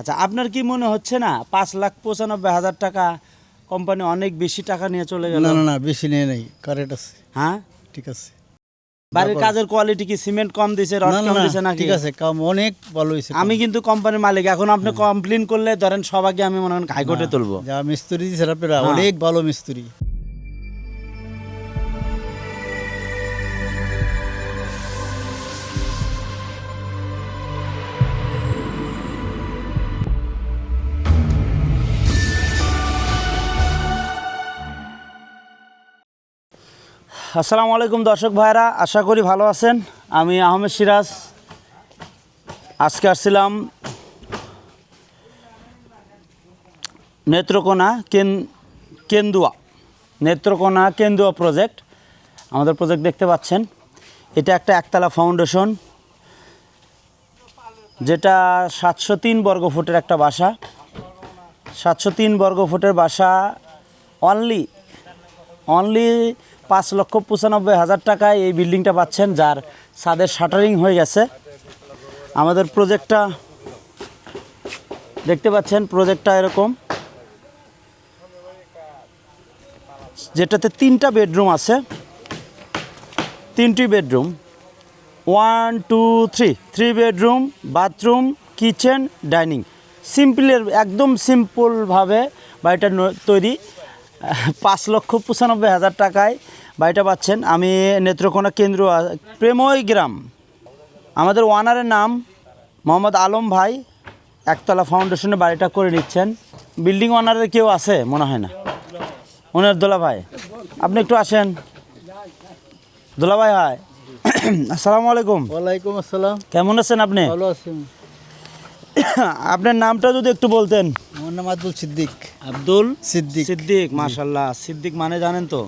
আচ্ছা আপনার কি মনে হচ্ছে না পাঁচ লাখ পঁচানব্বই হাজার টাকা কোম্পানি অনেক বেশি টাকা নিয়ে চলে গেল? না না না বেশি নিয়ে নেই কারেক্ট আছে। হ্যাঁ? ঠিক আছে। বাড়ির কাজের কোয়ালিটি কি সিমেন্ট কম দিছে রড না না কম দিছে নাকি? ঠিক আছে কম অনেক ভালো হয়েছে আমি কিন্তু কোম্পানির মালিক এখন আপনি কমপ্লেন করলে ধরেন সবাইকে আমি মনে করেন হাইকোর্টে তুলবো। যা মিস্ত্রি দিয়েছে আপনারা হ্যাঁ। অনেক ভালো মিস্ত্রি। আসসালামু আলাইকুম দর্শক ভাইরা আশা করি ভালো আছেন। আমি আহমেদ সিরাজ। আজকে আসছিলাম নেত্রকোনা কেন, কেন্দুয়া। নেত্রকোনা কেন্দুয়া প্রজেক্ট আমাদের প্রজেক্ট দেখতে পাচ্ছেন। এটা একটা একতলা ফাউন্ডেশন যেটা সাতশো তিন বর্গ ফুটের একটা বাসা। সাতশো তিন বর্গ ফুটের বাসা অনলি অনলি পাঁচ লক্ষ পঁচানব্বই হাজার টাকায় এই বিল্ডিংটা পাচ্ছেন, যার ছাদের শাটারিং হয়ে গেছে। আমাদের প্রজেক্টটা দেখতে পাচ্ছেন, প্রজেক্টটা এরকম। যেটাতে তিনটা বেডরুম আছে। তিনটি bedroom. One, two, three. Three bedroom, bathroom, kitchen, dining. সিম্পলের, একদম সিম্পলভাবে বাড়িটা তৈরি পাঁচ লক্ষ পঁচানব্বই হাজার টাকায় বাড়িটা পাচ্ছেন। আমি নেত্রকোনা কেন্দ্র প্রেময় গ্রাম। আমাদের ওয়ানারের নাম মোহাম্মদ আলম ভাই। একতলা ফাউন্ডেশনে বাড়িটা করে নিচ্ছেন। বিল্ডিং ওয়ানারের কেউ আছে? মনে হয় না। ওনার দোলা ভাই আপনি একটু আসেন। দোলা ভাই হয়। আসসালামু আলাইকুম। ওয়ালাইকুম আসসালাম। কেমন আছেন আপনি? ভালো আছেন আপনার নামটা যদি একটু বলতেন। আমার নাম আব্দুল সিদ্দিক। আব্দুল সিদ্দিক। সিদ্দিক মাশাল্লাহ সিদ্দিক মানে জানেন তো?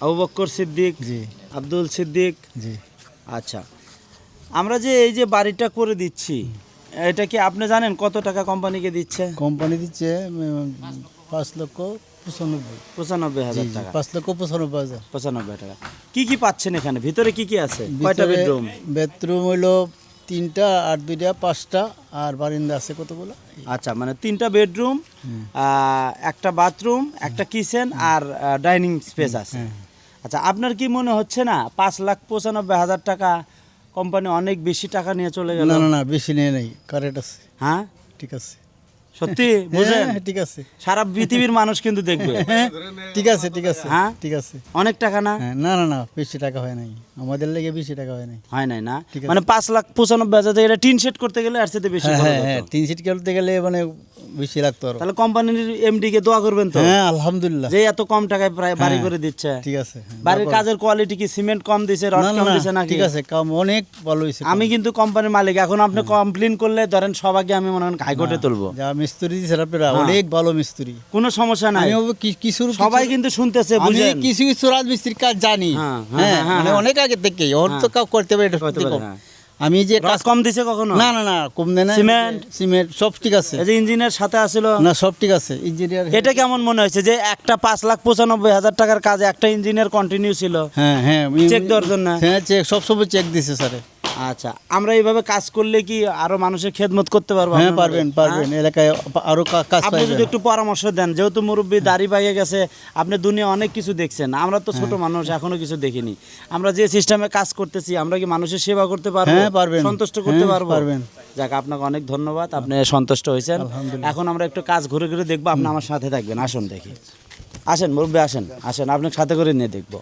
আবু বক্কর সিদ্দিক জি। আব্দুল সিদ্দিক। জি। আচ্ছা। আমরা যে এই যে বাড়িটা করে দিচ্ছি এটা কি আপনি জানেন কত টাকা কোম্পানিকে দিচ্ছে? কোম্পানি দিচ্ছে পাঁচ লক্ষ পঁচানব্বই। পঁচানব্বই হাজার টাকা। পাঁচ লক্ষ পঁচানব্বই হাজার। পঁচানব্বই টাকা। কি কি পাচ্ছেন এখানে? ভিতরে কি কি আছে? কয়টা বেডরুম? বেডরুম হইল তিনটা আর দুইটা পাঁচটা আর বারিন্দা আছে কতগুলো? আচ্ছা মানে তিনটা বেডরুম একটা বাথরুম একটা কিচেন আর ডাইনিং স্পেস আছে। হ্যাঁ। আচ্ছা আপনার কি মনে হচ্ছে না পাঁচ লাখ পঁচানব্বই হাজার টাকা কোম্পানি অনেক বেশি টাকা নিয়ে চলে গেল? না না না বেশি নিয়ে নেই কারেক্ট আছে। হ্যাঁ? ঠিক আছে। সত্যি বুঝেন? হ্যাঁ, ঠিক আছে। সারা পৃথিবীর মানুষ কিন্তু দেখবে। হ্যাঁ, ঠিক আছে ঠিক আছে হ্যাঁ? ঠিক আছে। অনেক টাকা না? হ্যাঁ না না না বেশি টাকা হয় নাই। আমাদের লেগে বেশি টাকা হয় নাই। হয় নাই না? মানে পাঁচ লাখ পঁচানব্বই হাজার এটা টিন সেট করতে গেলে আর সাথে বেশি হ্যাঁ টিন হ্যাঁ টিন সেট করতে গেলে মানে বেশি লাগতো আরও তাহলে কোম্পানির এমডি কে দোয়া করবেন তো হ্যাঁ আলহামদুলিল্লাহ যে এত কম টাকায় প্রায় বাড়ি হ্যাঁ। করে দিচ্ছে ঠিক আছে হ্যাঁ। বাড়ির কাজের কোয়ালিটি কি সিমেন্ট কম দিছে রড কম দিছে নাকি ঠিক আছে কাম অনেক ভালো হয়েছে আমি কিন্তু কোম্পানির মালিক এখন আপনি কমপ্লেন করলে ধরেন সবাইকে আমি মনে করেন হাইকোর্টে তুলবো যা মিস্ত্রি দিয়েছে আপনারা হ্যাঁ। অনেক ভালো মিস্ত্রি কোনো সমস্যা নাই আমি কিছু সবাই কিন্তু শুনতেছে আমি বুঝেন কিছু কিছু রাজমিস্ত্রির কাজ জানি হ্যাঁ, হ্যাঁ, হ্যাঁ হ্যাঁ, মানে হ্যাঁ। অনেক আগে থেকে ওর তো কাউ করতে পারে এটা সত্যি। হ্যাঁ। আমি যে কাজ কম দিছে কখনো? না না না কম দেয় না। সিমেন্ট? সিমেন্ট সব ঠিক আছে। এই যে ইঞ্জিনের সাথে আছিল না সব ঠিক আছে। ইঞ্জিনিয়ার এটা কেমন মনে হয়েছে যে একটা পাঁচ লাখ পঁচানব্বই হাজার টাকার কাজে একটা ইঞ্জিনিয়ার কন্টিনিউ ছিল? হ্যাঁ হ্যাঁ। চেক দেওয়ার জন্য? হ্যাঁ চেক সব সব চেক দিছে স্যার আচ্ছা আমরা এইভাবে কাজ করলে কি আরও মানুষের খেদমত করতে পারব হ্যাঁ পারবেন পারবেন। হ্যাঁ? এলাকায় আরও কাজ আপনি যদি একটু পরামর্শ দেন যেহেতু মুরব্বী দাড়ি পাইয়ে গেছে আপনি দুনিয়া অনেক কিছু দেখছেন। আমরা তো ছোট মানুষ এখনও কিছু দেখিনি। আমরা যে সিস্টেমে কাজ করতেছি আমরা কি মানুষের সেবা করতে পারব? হ্যাঁ, পারবেন। সন্তুষ্ট করতে হ্যাঁ, পারব? পারবেন। যাক আপনাকে অনেক ধন্যবাদ। আপনি সন্তুষ্ট হয়েছেন। এখন আমরা একটু কাজ ঘুরে ঘুরে দেখব আপনি আমার সাথে থাকবেন। আসুন দেখি। আসেন মুরব্বী আসেন। আসেন আপনাকে সাথে করে নিয়ে দেখব।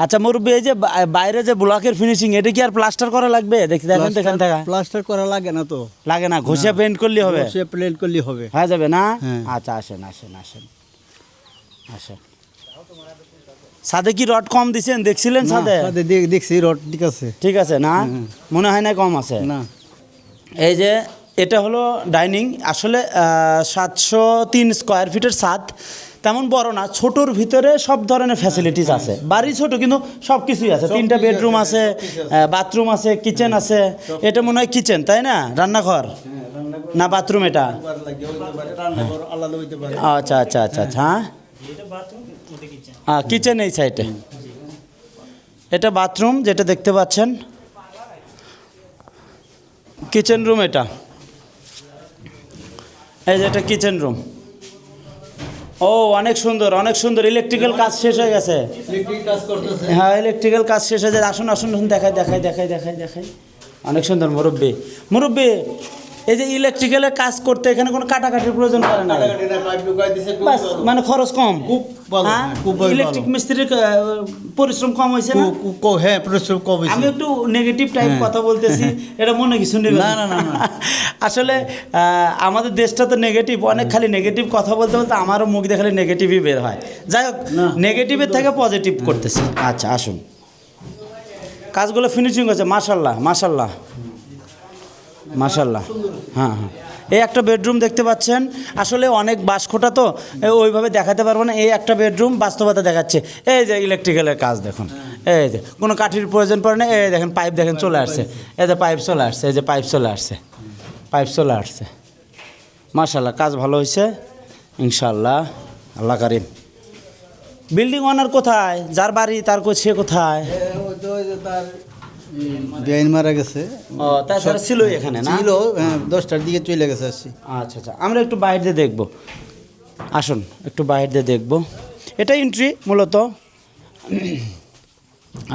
আচ্ছা মুরব্বী এই যে বাইরে যে ব্লকের ফিনিশিং এটা কি আর প্লাস্টার করা লাগবে? দেখি দেখেন তো এখান থেকে প্লাস্টার করা লাগে না তো। লাগে না ঘষে পেন্ট করলে হবে? সে প্লেন করলে হবে। হয়ে যাবে না? হ্যাঁ। আচ্ছা আসেন আসেন আসেন। আসেন। সাদে কি রড কম দিছেন? দেখছিলেন সাদে? দেখ- দেখছি রড ঠিক আছে। ঠিক আছে না? মনে হয় না কম আছে? না। এই যে এটা হলো ডাইনিং আসলে সাতশো তিন স্কোয়ার ফিটের ছাদ। তেমন বড় না ছোটোর ভিতরে সব ধরনের ফ্যাসিলিটিস আছে। বাড়ি ছোট কিন্তু সব কিছুই আছে তিনটা বেডরুম আছে বাথরুম আছে। কিচেন আছে এটা মনে হয় কিচেন তাই না? রান্নাঘর? না বাথরুম এটা? আলাদা হইতে পারে। আচ্ছা আচ্ছা আচ্ছা আচ্ছা হ্যাঁ? হ্যাঁ কিচেন এই সাইডে এটা বাথরুম যেটা দেখতে পাচ্ছেন। কিচেন রুম এটা। এই যে এটা কিচেন রুম ও অনেক সুন্দর অনেক সুন্দর। ইলেকট্রিক্যাল কাজ শেষ হয়ে গেছে। হ্যাঁ ইলেকট্রিক্যাল কাজ শেষ হয়ে যায়। আসুন আসুন আসুন দেখাই দেখায় দেখাই দেখাই দেখাই। অনেক সুন্দর মুরব্বী। মুরব্বী এই যে ইলেকট্রিক্যালের কাজ করতে এখানে কোনো কাটাকাটির প্রয়োজন পড়ে না। বাস মানে খরচ কম। খুব হ্যাঁ? খুব ইলেকট্রিক মিস্ত্রির পরিশ্রম কম হয়েছে না? হ্যাঁ পরিশ্রম কম হয়েছে। আমি একটু নেগেটিভ টাইপ হ্যাঁ। কথা বলতেছি এটা মনে কিছু নেবে না, না, না, না। আসলে আমাদের দেশটা তো নেগেটিভ অনেক খালি নেগেটিভ কথা বলতে বলতে আমারও মুখ দিয়ে খালি নেগেটিভই বের হয়। যাই হোক নেগেটিভের থেকে পজিটিভ করতেছি। আচ্ছা আসুন। কাজগুলো ফিনিশিং হয়েছে মাশাল্লাহ মাশাল্লাহ মাশাল্লাহ হ্যাঁ হ্যাঁ। এই একটা বেডরুম দেখতে পাচ্ছেন। আসলে অনেক বাসকোটা তো ওইভাবে দেখাতে পারব না। এই একটা বেডরুম বাস্তবতা দেখাচ্ছে। এই যে ইলেকট্রিক্যালের কাজ দেখুন। এই যে, কোনো কাঠির প্রয়োজন পড়ে না। এই দেখেন পাইপ দেখেন চলে আসছে। এই যে পাইপ চলে আসছে, এই যে পাইপ চলে আসছে। পাইপ চলে আসছে। মাশাল্লাহ কাজ ভালো হয়েছে। ইনশাল্লাহ আল্লাহ কারিম। বিল্ডিং ওনার কোথায়? যার বাড়ি, তার সে কোথায়? বেআইন মারা গেছে। ও তাছাড়া ছিলই এখানে না? ছিল হ্যাঁ দশটার দিকে চলে গেছে আসছি আচ্ছা আচ্ছা আমরা একটু বাইরে দিয়ে দেখব। আসুন একটু বাইরে দিয়ে দেখব। এটা এন্ট্রি মূলত।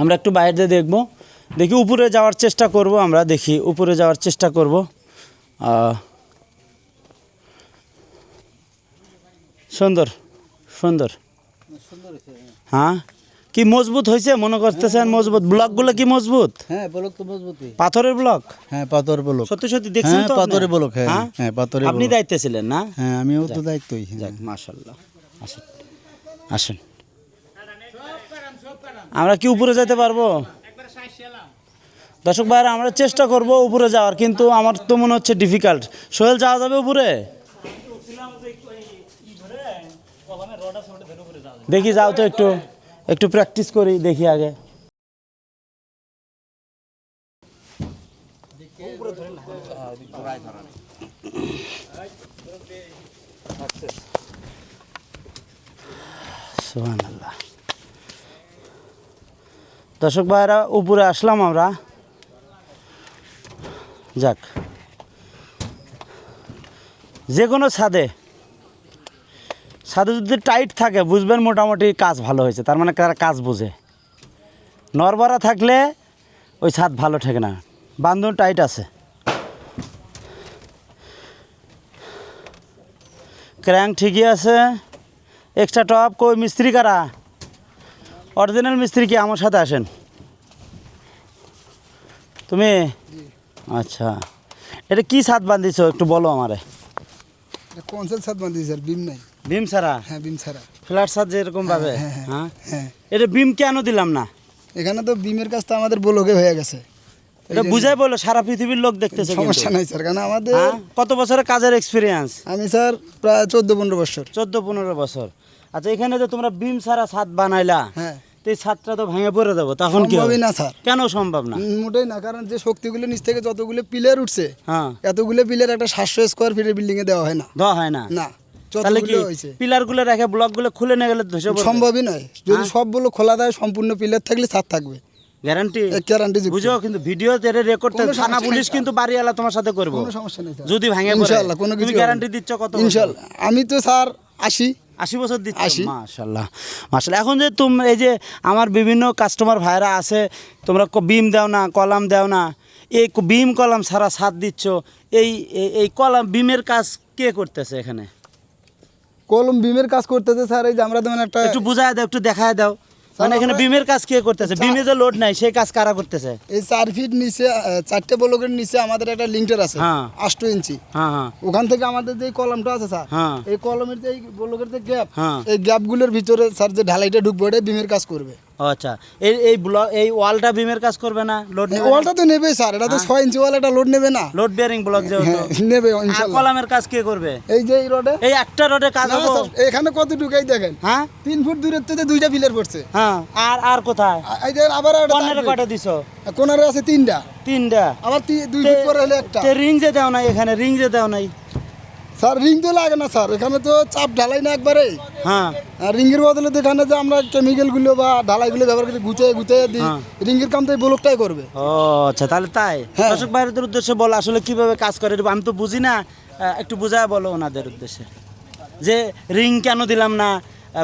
আমরা একটু বাইরে দিয়ে দেখব। দেখি উপরে যাওয়ার চেষ্টা করব আমরা দেখি উপরে যাওয়ার চেষ্টা করব। সুন্দর সুন্দর। হ্যাঁ? কি মজবুত হয়েছে মনে করতেছেন মজবুত। ব্লকগুলো কি মজবুত? হ্যাঁ বলক তো মজবুতি পাথরের ব্লক? হ্যাঁ পাথর বলক। সত্যি সত্যি দেখছেন হ্যাঁ, তো পাথরের ব্লক, হ্যাঁ, হ্যাঁ, পাথরের আপনি। দায়িত্বে ছিলেন না? হ্যাঁ আমিও তো দায়িত্বই হ্যাঁ। যাক মাশাল্লাহ আসেন আসেন। আমরা কি উপরে যেতে পারব? দর্শক ভাইরা আমরা চেষ্টা করব উপরে যাওয়ার কিন্তু আমার তো মনে হচ্ছে ডিফিকাল্ট সোহেল যাওয়া যাবে উপরে? দেখি যাও তো একটু। একটু প্র্যাকটিস করি দেখি আগে। দর্শক ভাইরা উপরে আসলাম আমরা। যাক। যে কোনো ছাদে ছাদে যদি টাইট থাকে, বুঝবেন মোটামুটি কাজ ভালো হয়েছে। তার মানে তারা কাজ বোঝে। নরবরা থাকলে ওই ছাদ ভালো থাকে না। বান্ধন টাইট আছে। ক্র্যাঙ্ক ঠিকই আছে। এক্সট্রা টপ কই মিস্ত্রি কারা? অরিজিনাল মিস্ত্রি কি আমার সাথে আসেন? তুমি? আচ্ছা। এটা কি ছাদ বান্ধিছো? একটু বলো আমারে। কোন ছাদ বাঁধি স্যার বিম নাই। বিম ছাড়া? হ্যাঁ বিম ছাড়া। ফ্ল্যাট ছাদ যেরকম ভাবে হ্যাঁ, হ্যাঁ, হ্যাঁ? হ্যাঁ। এটা বিম কেন দিলাম না? এখানে তো বিমের কাজ তো আমাদের বলকে হয়ে গেছে। এটা বুঝাই বলো সারা পৃথিবীর লোক দেখতেছে সমস্যা নাই স্যার কারণ আমাদের? কত বছরের কাজের এক্সপিরিয়েন্স আমি স্যার প্রায় চোদ্দ পনেরো বছর। চোদ্দ পনেরো বছর। আচ্ছা এখানে যে তোমরা বিম ছাড়া ছাদ বানাইলা হ্যাঁ। এই ছাদটা তো ভেঙে পড়ে দেবো তখন কি হবে? না স্যার। কেন সম্ভব না? মোটেই না কারণ যে শক্তিগুলো নিচ থেকে যতগুলো পিলার উঠছে হ্যাঁ। এতগুলো পিলার একটা সাতশো স্কোয়ার ফিটের বিল্ডিং এ দেওয়া হয় না। দেওয়া হয় না? না। তাহলে কি পিলারগুলো রেখে ব্লকগুলো খুলে গেলে ধসে সম্ভবই নয়। যদি হ্যাঁ? সবগুলো খোলা দেয় সম্পূর্ণ পিলার থাকলে ছাদ থাকবে। গ্যারান্টি গ্যারান্টি বুঝো কিন্তু ভিডিও তেরে রেকর্ড থানা পুলিশ কিন্তু বাড়িওয়ালা তোমার সাথে করব। সমস্যা নেই যদি ভাঙে ইনশাআল্লাহ কোনো কিছু গ্যারান্টি দিচ্ছ কত বছর? আমি তো স্যার আসি আশি বছর দিচ্ছ? আশি। মাশাল্লাহ মাশাল্লাহ এখন যে তুমি এই যে আমার বিভিন্ন কাস্টমার ভাইরা আছে তোমরা বিম দাও না কলাম দাও না এই বিম কলাম সারা সাত দিচ্ছ এই- এই কলাম বিমের কাজ কে করতেছে এখানে? কলম বিমের কাজ করতেছে স্যার এই যে আমরা তোমার একটা একটু বুঝায় দাও একটু দেখায় দাও মানে এখানে বিমের কাজ কে করতেছে বিমে যে লোড নাই সেই কাজ কারা করতেছে এই চার ফিট নিচে চারটে ব্লকের নিচে আমাদের একটা লিঙ্কটার আছে হ্যাঁ। আষ্ট ইঞ্চি হ্যাঁ হ্যাঁ ওখান থেকে আমাদের যে কলমটা আছে স্যার। এই কলমের যে ব্লকের যে গ্যাপ। এই গ্যাপগুলোর ভিতরে স্যার যে ঢালাইটা ঢুকবে ওটা বিমের কাজ করবে আচ্ছা। এই এই ব্লক এই ওয়ালটা বিমের কাজ করবে না? লোড নেবে? ওয়ালটা তো নেবে স্যার এটা তো ছয় ইঞ্চি ওয়াল এটা লোড নেবে না। লোড বিয়ারিং ব্লক হ্যাঁ, নেবে কলামের কাজ কে করবে? এই যে এই রোডে? এই একটা রোডে কাজ না, হব। এখানে কত ঢুকাই দেখেন। হ্যাঁ? তিন ফুট দূরের থেকে দুইটা পিলার পড়ছে। হ্যাঁ আর আর কোথায়? এই যে আবার একটা চার পনেরো দিছো। কোনারে আছে তিনটা। তিনটা। আবার দুই ফুট পরে হলে একটা। রিং যে দাও নাই এখানে রিং যে দাও নাই। স্যার রিং তো লাগে না স্যার। এখানে তো চাপ ঢালাই না একবারে। হ্যাঁ। আর রিঙ্গের বদলে তো এখানে যে আমরা কেমিক্যালগুলো বা ঢালাইগুলো ব্যবহার করে গুছিয়ে গুছিয়ে দিই হ্যাঁ। রিঙ্গের কাম তো এই ব্লকটাই করবে। ও আচ্ছা তাহলে তাই। হ্যাঁ। দর্শক বাইরের উদ্দেশ্যে বল আসলে কীভাবে কাজ করে? আমি তো বুঝি না। একটু বোঝায় বলো ওনাদের উদ্দেশ্যে। যে রিং কেন দিলাম না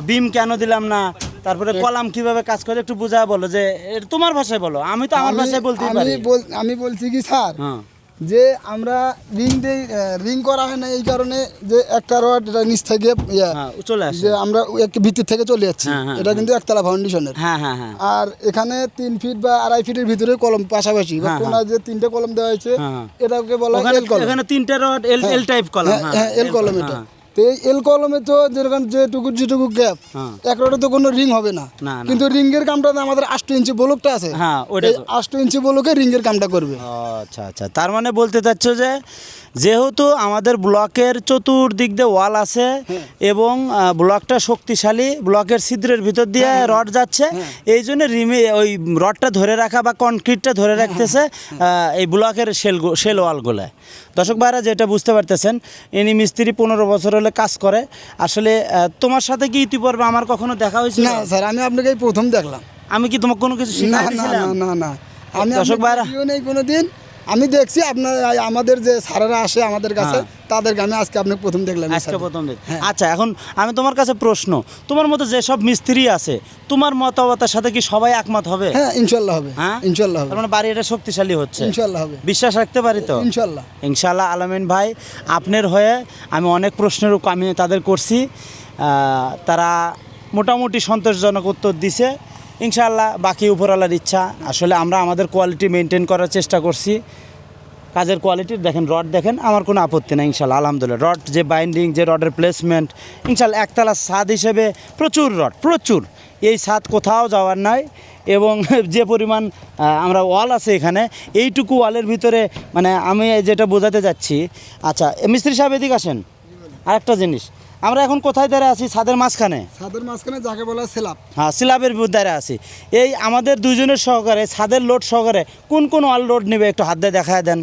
বিম কেন দিলাম না তারপরে কলাম কীভাবে কাজ করে একটু বোঝায় বলো। যে তোমার ভাষায় বলো। আমি তো আমার ভাষায় বলতেই আমি পারি। বল- আমি বলছি কি স্যার? হ্যাঁ। যে আমরা রিং দিয়ে রিং করা হয় না এই কারণে যে একটা রড এটা নিচ থেকে হ্যাঁ চলে আসে। যে আমরা ওই এক ভিতর থেকে চলে যাচ্ছি। হ্যাঁ, হ্যাঁ, এটা কিন্তু একতলা ফাউন্ডেশনের আর এখানে তিন ফিট বা আড়াই ফিটের ভিতরে কলম পাশাপাশি বা হ্যাঁ, যে তিনটে কলম দেওয়া হয়েছে হ্যাঁ, হ্যাঁ। এটাকে বলা হয় এল কলম। এখানে তিনটে rod L L type column হ্যাঁ এল কলম এটা। তো এই এল কলমে তো যেরকম যেটুকু যেটুকু গ্যাপ হ্যাঁ। তো কোনো রিং হবে না। কিন্তু রিং এর কামটা আমাদের আষ্ট ইঞ্চি বলকটা আছে। হ্যাঁ, ওইটা এই আষ্ট ইঞ্চি বলকে রিং এর কামটা করবে। আচ্ছা আচ্ছা। তার মানে বলতে চাচ্ছ যে যেহেতু আমাদের ব্লকের চতুর্দিক দিয়ে ওয়াল আছে এবং ব্লকটা শক্তিশালী ব্লকের ছিদ্রের ভিতর দিয়ে রড যাচ্ছে এই জন্য রিমে ওই রডটা ধরে রাখা বা কনক্রিটটা ধরে রাখতেছে এই ব্লকের শেল শেল ওয়ালগুলো দর্শক ভাইরা যেটা বুঝতে পারতেছেন ইনি মিস্ত্রি পনেরো বছর হলে কাজ করে। আসলে তোমার সাথে কি ইতিপূর্বে আমার কখনো দেখা হয়েছে না স্যার আমি আপনাকে প্রথম দেখলাম। আমি কি তোমার কোনো কিছু না না না না আমি দর্শক ভাইরা- নেই কোনো দিন আমি দেখছি আপনার আমাদের যে স্যারেরা আসে আমাদের কাছে তাদেরকে আমি আজকে আপনাকে প্রথম দেখলাম হ্যাঁ। আজকে। প্রথম হ্যাঁ। আচ্ছা এখন আমি তোমার কাছে প্রশ্ন তোমার মতো যেসব মিস্ত্রি আছে তোমার মতামতের সাথে কি সবাই একমত হবে? হ্যাঁ ইনশাল্লাহ হবে। হ্যাঁ? ইনশাল্লাহ হবে। মানে বাড়ি এটা শক্তিশালী হচ্ছে। ইনশাল্লাহ হবে। বিশ্বাস রাখতে পারি তো? ইনশাল্লাহ। ইনশাল্লাহ আলামিন ভাই আপনার হয়ে আমি অনেক প্রশ্নের আমি তাদের করছি। তারা মোটামুটি সন্তোষজনক উত্তর দিছে। ইনশাল্লাহ বাকি উপরওয়ালার ইচ্ছা। আসলে আমরা আমাদের কোয়ালিটি মেনটেন করার চেষ্টা করছি। কাজের কোয়ালিটি দেখেন রড দেখেন, আমার কোনো আপত্তি নেই ইনশাল্লাহ আলহামদুলিল্লাহ। রড যে বাইন্ডিং যে রডের প্লেসমেন্ট ইনশাল্লাহ একতলা স্বাদ হিসেবে প্রচুর রড প্রচুর। এই স্বাদ কোথাও যাওয়ার নয় এবং যে পরিমাণ আমরা ওয়াল আছে এখানে, এইটুকু ওয়ালের ভিতরে মানে আমি যেটা বোঝাতে যাচ্ছি আচ্ছা মিস্ত্রি সাহেব এদিকে আসেন। আরেকটা জিনিস আমরা এখন কোথায় দাঁড়িয়ে আছি? ছাদের মাঝখানে। ছাদের মাঝখানে যাকে বলা হয় সেলাপ হ্যাঁ স্ল্যাবের দাঁড়িয়ে আছি। এই আমাদের দুজনের সহকারে ছাদের লোড সহকারে কোন কোন ওয়াল লোড নেবে একটু হাত দিয়ে দেখায় দেন।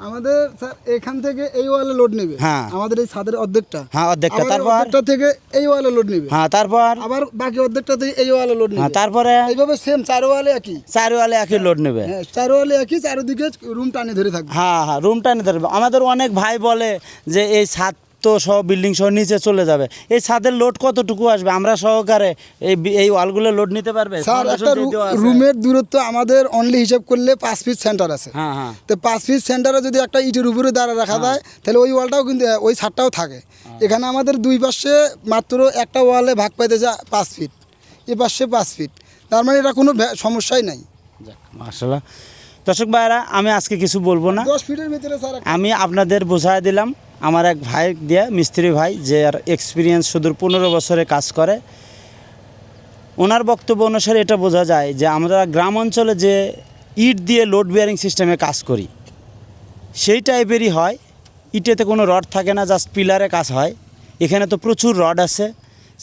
আমাদের স্যার এখান থেকে এই ওয়ালে লোড নেবে। হ্যাঁ। আমাদের এই ছাদের অর্ধেকটা। হ্যাঁ অর্ধেকটা। তারপর? অর্ধেকটা থেকে এই ওয়ালে লোড নেবে। হ্যাঁ তারপর? আবার বাকি অর্ধেকটা থেকে এই ওয়ালে লোড হ্যাঁ তারপরে? এইভাবে সেম চার ওয়ালে একই। চার ওয়ালে একই লোড নেবে। হ্যাঁ চার ওয়ালে একই চারিদিকে রুম টানে ধরে থাকবে। হ্যাঁ হ্যাঁ রুমটা নিতে পারবে আমাদের অনেক ভাই বলে যে এই ছাদ তো সহ বিল্ডিং সহ নিচে চলে যাবে। এই ছাদের লোড কতটুকু আসবে? আমরা সহকারে এই এই ওয়ালগুলো লোড নিতে পারবে? স্যার একটা। রুমের দূরত্ব আমাদের অনলি হিসাব করলে পাঁচ ফিট সেন্টার আছে। হ্যাঁ হ্যাঁ। তো পাঁচ ফিট সেন্টারে যদি একটা ইটের উপরে দাঁড়া রাখা যায় তাহলে ওই ওয়ালটাও কিন্তু ওই ছাদটাও থাকে। এখানে আমাদের দুই পাশে মাত্র একটা ওয়ালে ভাগ পাইতে যা পাঁচ ফিট এ পাশে পাঁচ ফিট তার মানে এটা কোনো সমস্যাই নাই। মাসাল্লাহ দর্শক ভাইরা আমি আজকে কিছু বলব না। দশ ফিটের ভিতরে স্যার আমি আপনাদের বোঝায় দিলাম। আমার এক ভাই দিয়ে, মিস্ত্রি ভাই, যে আর এক্সপিরিয়েন্স সুদূর পনেরো বছরে কাজ করে। ওনার বক্তব্য অনুসারে এটা বোঝা যায় যে, আমরা গ্রাম অঞ্চলে যে ইট দিয়ে লোড বিয়ারিং সিস্টেমে কাজ করি, সেই টাইপেরই হয়। ইটেতে কোনো রড থাকে না জাস্ট পিলারে কাজ হয়। এখানে তো প্রচুর রড আছে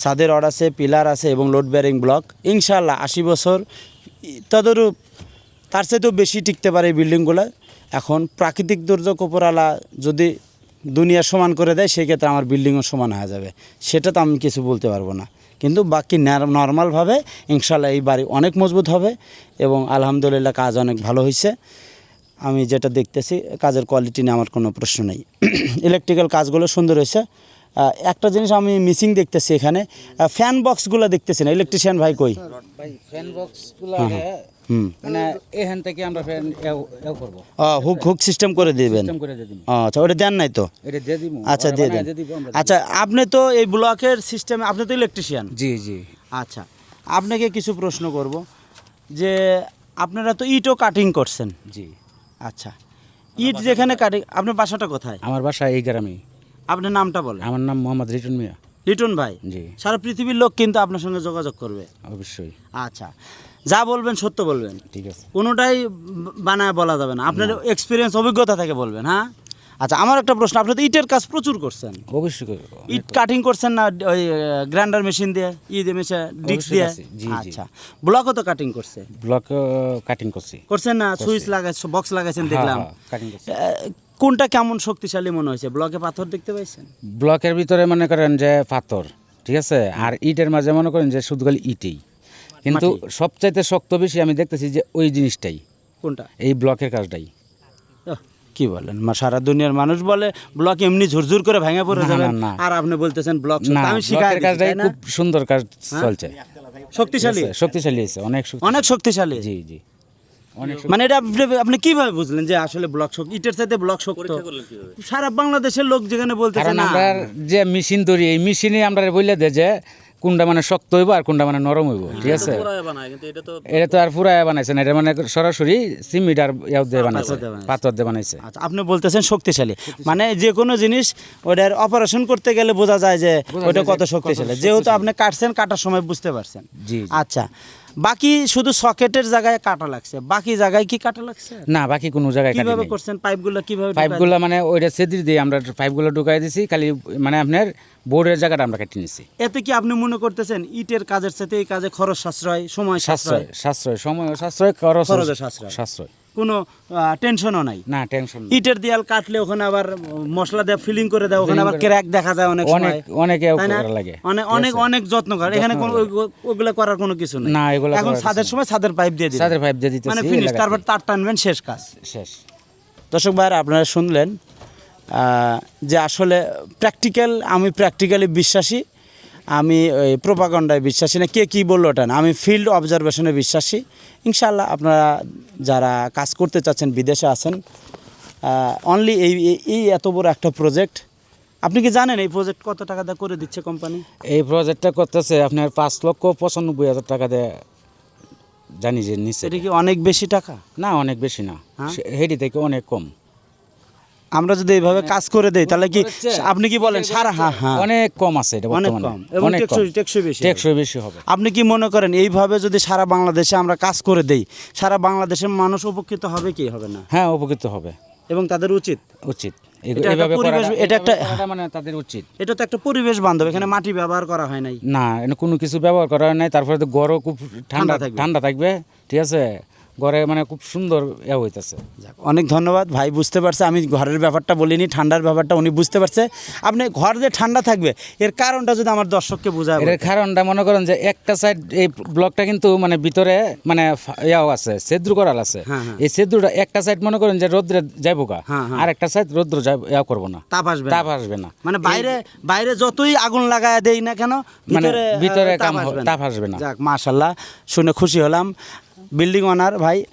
ছাদে রড আছে পিলার আছে এবং লোড বিয়ারিং ব্লক ইনশাল্লাহ আশি বছর, তদরূপ তার চাইতেও বেশি টিকতে পারে এই বিল্ডিংগুলো এখন প্রাকৃতিক দুর্যোগ উপরালা যদি দুনিয়া সমান করে দেয় সেই ক্ষেত্রে আমার বিল্ডিংও সমান হয়ে যাবে। সেটা তো আমি কিছু বলতে পারব না। কিন্তু বাকি নর্মালভাবে ইনশাল্লাহ এই বাড়ি অনেক মজবুত হবে এবং আলহামদুলিল্লাহ কাজ অনেক ভালো হয়েছে আমি যেটা দেখতেছি কাজের কোয়ালিটি নিয়ে আমার কোনো প্রশ্ন নেই। ইলেকট্রিক্যাল কাজগুলো সুন্দর হয়েছে একটা জিনিস আমি মিসিং দেখতেছি এখানে। ফ্যান বক্সগুলো দেখতেছি না। ইলেকট্রিশিয়ান ভাই কই? ফ্যান বক্সগুলো মানে এখান থেকে আমরা করব। হুক হুক সিস্টেম করে দিবেন? আচ্ছা ওটা দেন নাই তো? এটা দিয়ে দিব। আচ্ছা দিয়ে দেন। আচ্ছা আপনি তো এই ব্লকের সিস্টেমে আপনি তো ইলেকট্রিশিয়ান জি জি। আচ্ছা আপনাকে কিছু প্রশ্ন করব যে আপনারা তো ইটও কাটিং করছেন। জি। আচ্ছা ইট যেখানে কাটিং আপনার বাসাটা কোথায়? আমার বাসা এই গ্রামে। আপনার নামটা বলেন। আমার নাম মোহাম্মদ রিটন মিয়া। লিটন ভাই? জি। সারা পৃথিবীর লোক কিন্তু আপনার সঙ্গে যোগাযোগ করবে। অবশ্যই। আচ্ছা যা বলবেন সত্য বলবেন। ঠিক আছে। কোনোটাই বানায় বলা যাবে না। আপনার এক্সপিরিয়েন্স অভিজ্ঞতা থেকে বলবেন হ্যাঁ? আচ্ছা আমার একটা প্রশ্ন আপনি তো ইটের কাজ প্রচুর করছেন। অবশ্যই ইট কাটিং করছেন না ওই গ্রাইন্ডার মেশিন দিয়ে ই দিয়ে মেশিন ডিক্স দিয়ে। আচ্ছা ব্লকও তো কাটিং করছে? ব্লক কাটিং করছি। করছেন না? সুইচ লাগাইছে বক্স লাগাইছেন দেখলাম। কাটিং করছি। কোনটা কেমন শক্তিশালী মনে হয়েছে? ব্লকে পাথর দেখতে পাইছেন? ব্লকের ভিতরে মনে করেন যে পাথর ঠিক আছে? আর ইটের মাঝে মনে করেন যে শুধু খালি ইটেই। কিন্তু সবচাইতে শক্ত বেশি আমি দেখতেছি যে ওই জিনিসটাই। কোনটা? এই ব্লকের কাজটাই। কি বলেন? মা সারা দুনিয়ার মানুষ বলে ব্লক এমনি ঝুরঝুর করে ভেঙে পড়ে যাবে। আর আপনি বলতেছেন ব্লক আমি ব্লকের কাজটাই খুব সুন্দর কাজ চলছে। শক্তিশালী? শক্তিশালী আছে অনেক শক্তি- অনেক শক্তিশালী? জি জি। মানে এটা আপনি- কীভাবে বুঝলেন যে আসলে ব্লক শক্তি? ইটের সাথে ব্লক শক্ত। সারা বাংলাদেশের লোক যেখানে বলতেছে না। আমরা যে মেশিন তৈরি এই মেশিনে আমরা বললে দে যে কোনটা মানে শক্ত হইব আর কোনটা মানে নরম হইব ঠিক আছে? এটা তো আর পুরা বানাইছে না এটা মানে সরাসরি সিমেন্ট আর ইয়াও দিয়ে বানাইছে পাথর দিয়ে বানাইছে। আচ্ছা আপনি বলতেছেন শক্তিশালী মানে যে কোনো জিনিস ওটার অপারেশন করতে গেলে বোঝা যায় যে ওটা কত শক্তিশালী। যেহেতু আপনি কাটছেন কাটার সময় বুঝতে পারছেন। জি। আচ্ছা বাকি শুধু সকেটের জায়গায় কাটা লাগছে বাকি জায়গায় কি কাটা লাগছে? না বাকি কোনো জায়গায় কীভাবে। করছেন? পাইপগুলো কীভাবে পাইপগুলো মানে ওইটা সেদির দিয়ে আমরা পাইপগুলো ঢুকাই দিছি খালি মানে আপনার বোর্ডের জায়গাটা আমরা কেটে নিছি। এতে কি আপনি মনে করতেছেন ইটের কাজের সাথে এই কাজে খরচ সাশ্রয় সময় সাশ্রয়? সাশ্রয় সময় সাশ্রয় খরচ সাশ্রয়। সাশ্রয়। কোনো টেনশনও নাই? না টেনশন ইটের দেয়াল কাটলে ওখানে আবার মশলা দিয়ে ফিলিং করে দেয় ওখানে আবার ক্র্যাক দেখা যায় অনেক অনেক অনেকে লাগে। অনেক অনেক অনেক যত্ন করে। এখানে কোনো ওগুলো করার কোনো কিছু নেই। না, এগুলো এখন ছাদের সময় ছাদের পাইপ দিয়ে দিবেন। ছাদের পাইপ দিয়ে দিতেছি মানে ফিনিশ তারপর তার টানবেন শেষ কাজ। শেষ। দর্শক ভাইরা আপনারা শুনলেন যে আসলে প্র্যাকটিক্যাল আমি প্র্যাকটিক্যালি বিশ্বাসী আমি ওই প্রোপাগন্ডায় বিশ্বাসী না। কে কী বলল ওটা না? আমি ফিল্ড অবজারভেশনে বিশ্বাসী। ইনশাল্লাহ আপনারা যারা কাজ করতে চাচ্ছেন বিদেশে আছেন অনলি এই এই- এত বড় একটা প্রজেক্ট আপনি কি জানেন এই প্রজেক্ট কত টাকা দিয়ে করে দিচ্ছে কোম্পানি এই প্রজেক্টটা করতেছে আপনার পাঁচ লক্ষ পঁচানব্বই হাজার টাকা দিয়ে জানি যে নিচে এটা কি অনেক বেশি টাকা? না অনেক বেশি না। হ্যাঁ? হেডি থেকে অনেক কম। আমরা যদি এইভাবে কাজ করে দেই তাহলে কি আপনি কি বলেন? সারা হ্যাঁ হ্যাঁ। অনেক কম আছে এটা অনেক কম। এবং অনেক কম। টেকসই বেশি টেকসই বেশি হবে। আপনি কি মনে করেন এইভাবে যদি সারা বাংলাদেশে আমরা কাজ করে দেই সারা বাংলাদেশের মানুষ উপকৃত হবে কি হবে না? হ্যাঁ উপকৃত হবে। এবং তাদের উচিত? উচিত। এটা একটা পরিবেশ- এটা একটা- মানে তাদের উচিত। এটা তো একটা পরিবেশ বান্ধব এখানে মাটি ব্যবহার করা হয় নাই। না এখানে কোনো কিছু ব্যবহার করা হয় নাই তারপরে তো গড়ও খুব ঠান্ডা ঠান্ডা ঠান্ডা থাকবে ঠিক আছে? গড়ে মানে খুব সুন্দর ইয়ে হইতেছে। অনেক ধন্যবাদ। ভাই বুঝতে পারছে আমি ঘরের ব্যাপারটা বলিনি ঠান্ডার ব্যাপারটা উনি বুঝতে পারছে। আপনি ঘর যে ঠান্ডা থাকবে এর কারণটা যদি আমার দর্শককে বোঝায় এর কারণটা মনে করেন যে একটা সাইড এই ব্লকটা কিন্তু মানে ভিতরে মানে ইয়াও আছে সেদ্রু করাল আছে। হ্যাঁ, হ্যাঁ। এই সেদ্রুটা একটা সাইড মনে করেন যে রোদ্রে যাইবো গা হ্যাঁ। আর একটা সাইড রোদ্র ইয়া করব না। তাপ আসবে। তাপ আসবে না। মানে বাইরে বাইরে যতই আগুন লাগায় দেই না কেন মানে ভিতরে তাপ আসবে না। যাক মাশাল্লাহ শুনে খুশি হলাম। বিল্ডিং ওনার ভাই।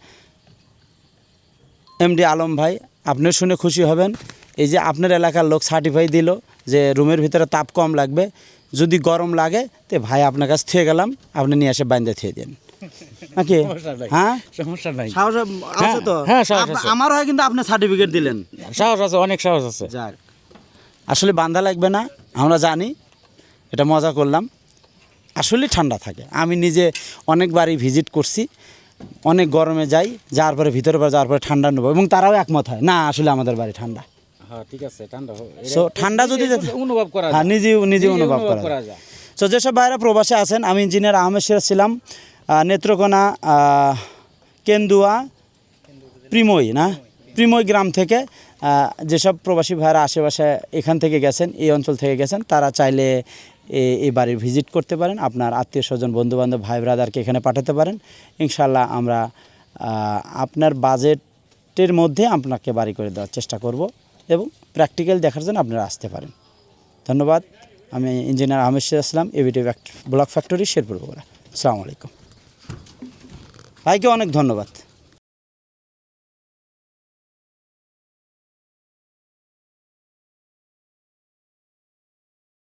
এমডি আলম ভাই আপনি শুনে খুশি হবেন। এই যে আপনার এলাকার লোক সার্টিফাই দিল যে রুমের ভিতরে তাপ কম লাগবে যদি গরম লাগে তো ভাই আপনার কাছে থুয়ে গেলাম আপনি নিয়ে এসে বাইন্দে থুয়ে দেন। নাকি? হ্যাঁ? সমস্যা নাই। সাহস আছে তো? হ্যাঁ, সাহস আপ- আছে। আমার হয় কিন্তু আপনি সার্টিফিকেট দিলেন। সাহস আছে অনেক সাহস আছে। যাক। আসলে বান্ধা লাগবে না আমরা জানি এটা মজা করলাম। আসলে ঠান্ডা থাকে। আমি নিজে অনেকবারই ভিজিট করছি। অনেক গরমে যাই যাওয়ার পরে ভিতরে পরে যাওয়ার পরে ঠান্ডা নেব এবং তারাও একমত হয় না আসলে আমাদের বাড়ি ঠান্ডা। হ্যাঁ ঠিক আছে ঠান্ডা সো ঠান্ডা যদি নিজে অনুভব করা হ্যাঁ। নিজে অনুভব করা যায়। সো যেসব বাইরে প্রবাসে আছেন আমি ইঞ্জিনিয়ার আহমেদ সিরাজ ছিলাম নেত্রকোনা কেন্দুয়া। প্রিমই না? প্রিমই গ্রাম থেকে যেসব প্রবাসী ভাইরা আশেপাশে এখান থেকে গেছেন, এই অঞ্চল থেকে গেছেন, তারা চাইলে এই বাড়ি ভিজিট করতে পারেন, আপনার আত্মীয় স্বজন, বন্ধুবান্ধব, ভাই ব্রাদারকে এখানে পাঠাতে পারেন। ইনশাল্লাহ আমরা আপনার বাজেটের মধ্যে আপনাকে বাড়ি করে দেওয়ার চেষ্টা করব এবং প্র্যাকটিক্যাল দেখার জন্য আপনারা আসতে পারেন। ধন্যবাদ। আমি engineer Ahmed Siraj Islam ABT block factory Sherpur Bogura. আসসালামু আলাইকুম। ভাইকে অনেক ধন্যবাদ।